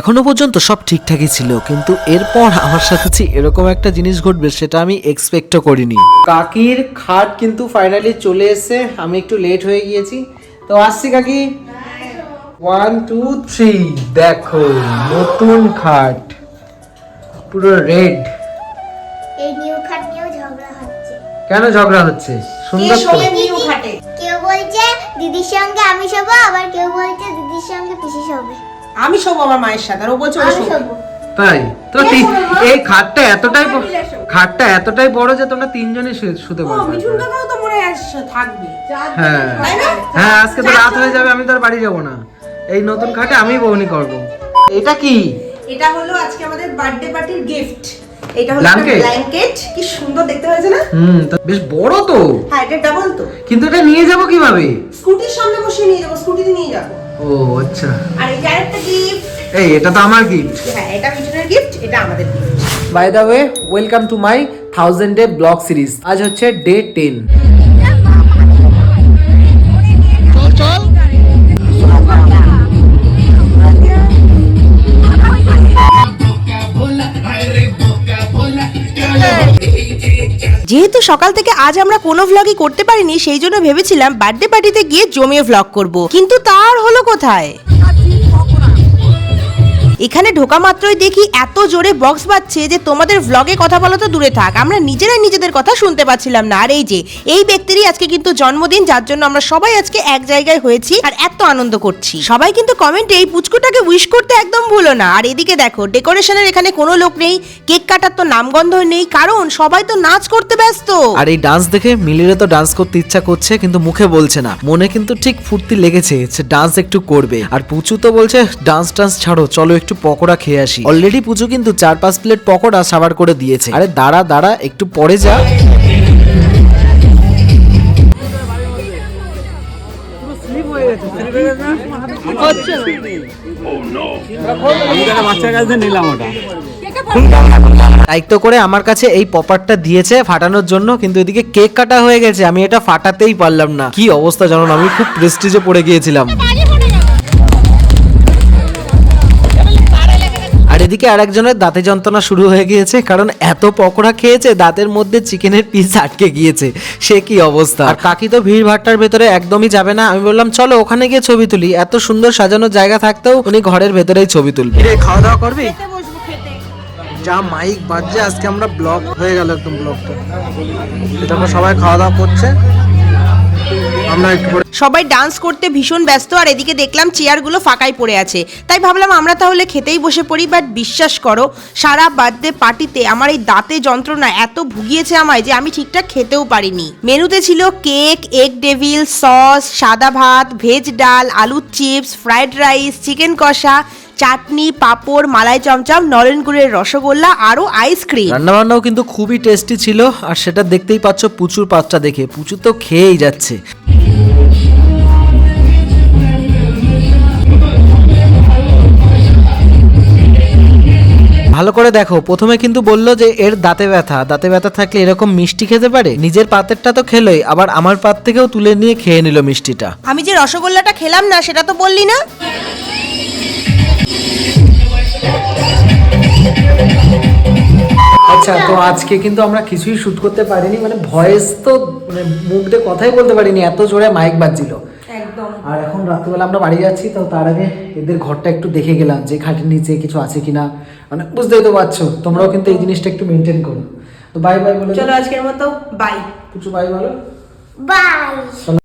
এখনও পর্যন্ত সব ঠিকঠাকই ছিল কিন্তু এরপর আমার সাথে যে এরকম একটা জিনিস ঘটবে সেটা আমি এক্সপেক্টও করিনি। কাকির খাট কিন্তু ফাইনালি চলে এসেছে আমি একটু লেট হয়ে গিয়েছি। তো আসছি কাকি। ওয়ান টু থ্রি দেখো নতুন খাট পুরো রেড এই নিউ খাট নিয়েও ঝগড়া হচ্ছে। কেন ঝগড়া হচ্ছে? সুন্দর তো। নিউ খাটে? কেউ বলছে দিদির সঙ্গে আমি শোবো আবার কেউ বলছে দিদির সঙ্গে পিসি শোবে। আমি শোবো আমার মায়ের সাথে আর ও বলছে ও আমি শোবে। শোবো। তাই? তো ঠিক এই খাটটা এতটাই খাটটা এতটাই বড় যে তোমরা তিনজনে শুতে ও পারবে। মিঠুন কাকাও তো মনে হয় থাকবে। হ্যাঁ। তাই না? হ্যাঁ আজকে তো রাত হয়ে যাবে আমি তো আর বাড়ি যাব না। এই নতুন খাটে আমি বউনি করব। এটা কি? এটা হলো আজকে আমাদের বার্থডে পার্টির গিফট এটা হলো ব্ল্যাঙ্কেট কি সুন্দর দেখতে হয়েছে না? হুম তো বেশ বড় তো। হ্যাঁ এটা ডাবল তো। কিন্তু এটা নিয়ে যাব কীভাবে? স্কুটির সামনে বসিয়ে নিয়ে যাব স্কুটিতে নিয়ে যাব। ও আচ্ছা। আর এই এই এটা তো আমার গিফট হ্যাঁ এটা মিঠুনের গিফট এটা আমাদের gift by the way welcome to my thousand day blog series আজ হচ্ছে ডে টেন যেহেতু সকাল থেকে আজ আমরা কোনো ভ্লগই করতে পারিনি সেই জন্য ভেবেছিলাম বার্থডে পার্টিতে গিয়ে জমিয়ে ভ্লগ করব। কিন্তু তার হলো কোথায়? এখানে ঢোকা মাত্রই দেখি এত জোরে বক্স বাজছে যে তোমাদের ভ্লগে কথা বলা তো দূরে থাক। আমরা নিজেরাই নিজেদের কথা শুনতে পাচ্ছিলাম না। আর এই যে, এই ব্যক্তিরই আজকে কিন্তু জন্মদিন, যার জন্য আমরা সবাই আজকে এক জায়গায় হয়েছি আর এত আনন্দ করছি। সবাই কিন্তু কমেন্টে এই পুচকুটাকে উইশ করতে একদম ভুলো না। আর এদিকে দেখো ডেকোরেশনের এখানে কোনো লোক নেই কেক কাটার তো নামগন্ধ নেই, কারণ সবাই তো নাচ করতে ব্যস্ত। আর এই ডান্স দেখে মিলিরে তো ডান্স করতে ইচ্ছা করছে, কিন্তু মুখে বলছে না। মনে কিন্তু ঠিক ফুর্তি লেগেছে ডান্স একটু করবে। আর পুচু তো বলছে ডান্স টান্স ছাড়ো, চলো একটু পকোড়া খেয়ে আসি। অলরেডি পুজো কিন্তু চার পাঁচ প্লেট পকোড়া সাবার করে দিয়েছে। আরে দাঁড়া দাঁড়া, একটু পরে যা। দায়িত্ব করে আমার কাছে এই পপারটা দিয়েছে ফাটানোর জন্য, কিন্তু এদিকে কেক কাটা হয়ে গেছে। আমি এটা ফাটাতেই পারলাম না। কি অবস্থা জানো আমি খুব প্রেস্টিজে পড়ে গিয়েছিলাম। এদিকে আরেকজনের দাঁতে যন্ত্রণা শুরু হয়ে গিয়েছে কারণ এত পকোড়া খেয়েছে দাঁতের মধ্যে চিকেনের পিস আটকে গিয়েছে। সে কি অবস্থা? আর কাকি তো ভিড় ভাট্টার ভেতরে একদমই যাবে না। আমি বললাম চলো ওখানে গিয়ে ছবি তুলি। এত সুন্দর সাজানো জায়গা থাকতেও উনি ঘরের ভেতরেই ছবি তুলবে। খাওয়া দাওয়া করবি? যা মাইক বাজছে আজকে আমরা ব্লগ হয়ে গেল একদম ব্লগটা এটা আমরা সবাই খাওয়া দাওয়া করছে। আমরা একটু সবাই ডান্স করতে ভীষণ ব্যস্ত, আর এদিকে দেখলাম চেয়ারগুলো ফাঁকাই পড়ে আছে। তাই ভাবলাম আমরা তাহলে খেতেই বসে পড়ি বাট বিশ্বাস করো, সারা বার্থডে পার্টিতে আমার এই দাঁতে যন্ত্রণা এত ভুগিয়েছে আমায় যে আমি ঠিকঠাক খেতেও পারিনি। মেনুতে ছিল কেক এগ ডেভিল সস সাদা ভাত ভেজ ডাল, আলুর চিপস ফ্রাইড রাইস চিকেন কষা, চাটনি, পাঁপড়, মালাই চমচম নলেন গুড়ের রসগোল্লা আরও আইসক্রিম রান্না বান্নাও কিন্তু খুবই টেস্টি ছিল, আর সেটা দেখতেই পাচ্ছ পুচুর পাতটা দেখে। পুচু তো খেয়েই যাচ্ছে। ভালো করে দেখো। প্রথমে কিন্তু বলল যে এর দাঁতে ব্যথা। দাঁতে ব্যথা থাকলে এরকম মিষ্টি খেতে পারে? নিজের পাতেরটা তো খেলোই আবার আমার পাত থেকেও তুলে নিয়ে খেয়ে নিল মিষ্টিটা। আমি যে রসগোল্লাটা খেলাম না সেটা তো বললি না? আচ্ছা তো আজকে কিন্তু আমরা কিছুই শুট করতে পারিনি মানে ভয়েস তো মানে মুখ দিয়ে কথাই বলতে পারিনি এত জোরে মাইক বাজছিল। একদম। আর এখন রাত্রিবেলা আমরা বাড়ি যাচ্ছি তো তার আগে এদের ঘরটা একটু দেখে গেলাম যে খাটের নিচে কিছু আছে কিনা। মানে বুঝতেই তো পারছ তোমরাও কিন্তু এই জিনিসটা একটু মেনটেন করো। তো বাই বাই বলে চলো আজকের মতো বাই কিছু বাই বলো। বাই